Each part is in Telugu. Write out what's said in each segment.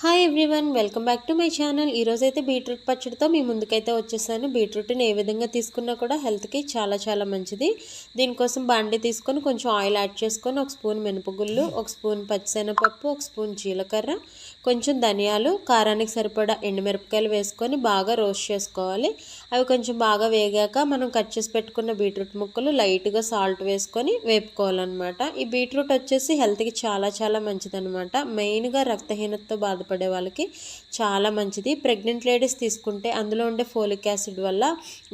Hi everyone welcome back to my channel ఈరోజైతే బీట్రూట్ పచ్చడితో మీ ముందుకైతే వచ్చేసాను. బీట్రూట్ని ఏ విధంగా తీసుకున్నా కూడా హెల్త్కి చాలా చాలా మంచిది. దీనికోసం బాండి తీసుకొని కొంచెం ఆయిల్ యాడ్ చేసుకొని ఒక స్పూన్ మినపగుళ్ళు ఒక స్పూన్ పచ్చిసెనపప్పు ఒక స్పూన్ జీలకర్ర కొంచెం ధనియాలు కారానికి సరిపడా ఎండుమిరపకాయలు వేసుకొని బాగా రోస్ట్ చేసుకోవాలి. అవి కొంచెం బాగా వేగాక మనం కట్ చేసి పెట్టుకున్న బీట్రూట్ ముక్కలు లైట్గా సాల్ట్ వేసుకొని వేపుకోవాలన్నమాట. ఈ బీట్రూట్ వచ్చేసి హెల్త్కి చాలా చాలా మంచిదన్నమాట. మెయిన్గా రక్తహీనతతో బాధపడే వాళ్ళకి చాలా మంచిది. ప్రెగ్నెంట్ లేడీస్ తీసుకుంటే అందులో ఉండే ఫోలిక్ యాసిడ్ వల్ల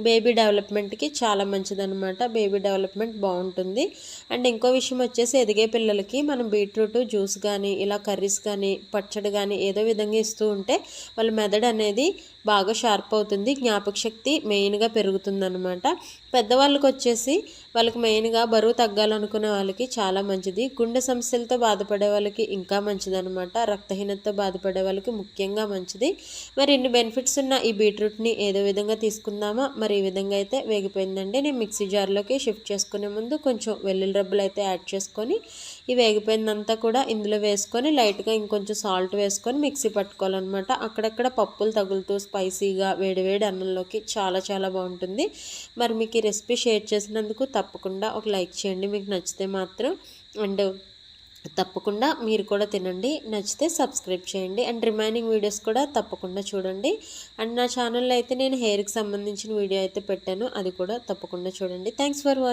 బేబీ డెవలప్మెంట్కి చాలా మంచిదనమాట బేబీ డెవలప్మెంట్ బాగుంటుంది. అండ్ ఇంకో విషయం వచ్చేసి ఎదిగే పిల్లలకి మనం బీట్రూట్ జ్యూస్ కానీ ఇలా కర్రీస్ కానీ పచ్చడి కానీ ఏదో విధంగా ఇస్తూ ఉంటే వాళ్ళ మెదడు అనేది బాగా షార్ప్ అవుతుంది. జ్ఞాపక శక్తి మెయిన్గా పెరుగుతుందన్నమాట. పెద్దవాళ్ళకి వచ్చేసి వాళ్ళకి మెయిన్గా బరువు తగ్గాలనుకునే వాళ్ళకి చాలా మంచిది. గుండె సమస్యలతో బాధపడే వాళ్ళకి ఇంకా మంచిదన్నమాట. రక్తహీనతతో బాధపడే వాళ్ళకి ముఖ్యంగా మంచిది. మరి ఇన్ని బెనిఫిట్స్ ఉన్న ఈ బీట్రూట్ని ఏదో విధంగా తీసుకుందామా? మరి ఈ విధంగా అయితే వేగిపోయిందండి. నేను మిక్సీ జార్లోకి షిఫ్ట్ చేసుకునే ముందు కొంచెం వెల్లుల్లి రబ్బులు అయితే యాడ్ చేసుకొని ఈ వేగిపోయిందంతా కూడా ఇందులో వేసుకొని లైట్గా ఇంకొంచెం సాల్ట్ వేసుకొని మిక్సీ పట్టుకోవాలన్నమాట. అక్కడక్కడ పప్పులు తగులుతూ స్పైసీగా వేడివేడి అన్నంలోకి చాలా చాలా బాగుంటుంది. మరి మీకు ఈ రెసిపీ షేర్ చేసినందుకు తప్పకుండా ఒక లైక్ చేయండి. మీకు నచ్చితే మాత్రం అండ్ తప్పకుండా మీరు కూడా తినండి. నచ్చితే సబ్స్క్రైబ్ చేయండి. అండ్ రిమైనింగ్ వీడియోస్ కూడా తప్పకుండా చూడండి. అండ్ నా ఛానల్లో అయితే నేను హెయిర్కి సంబంధించిన వీడియో అయితే పెట్టాను. అది కూడా తప్పకుండా చూడండి. Thanks for watching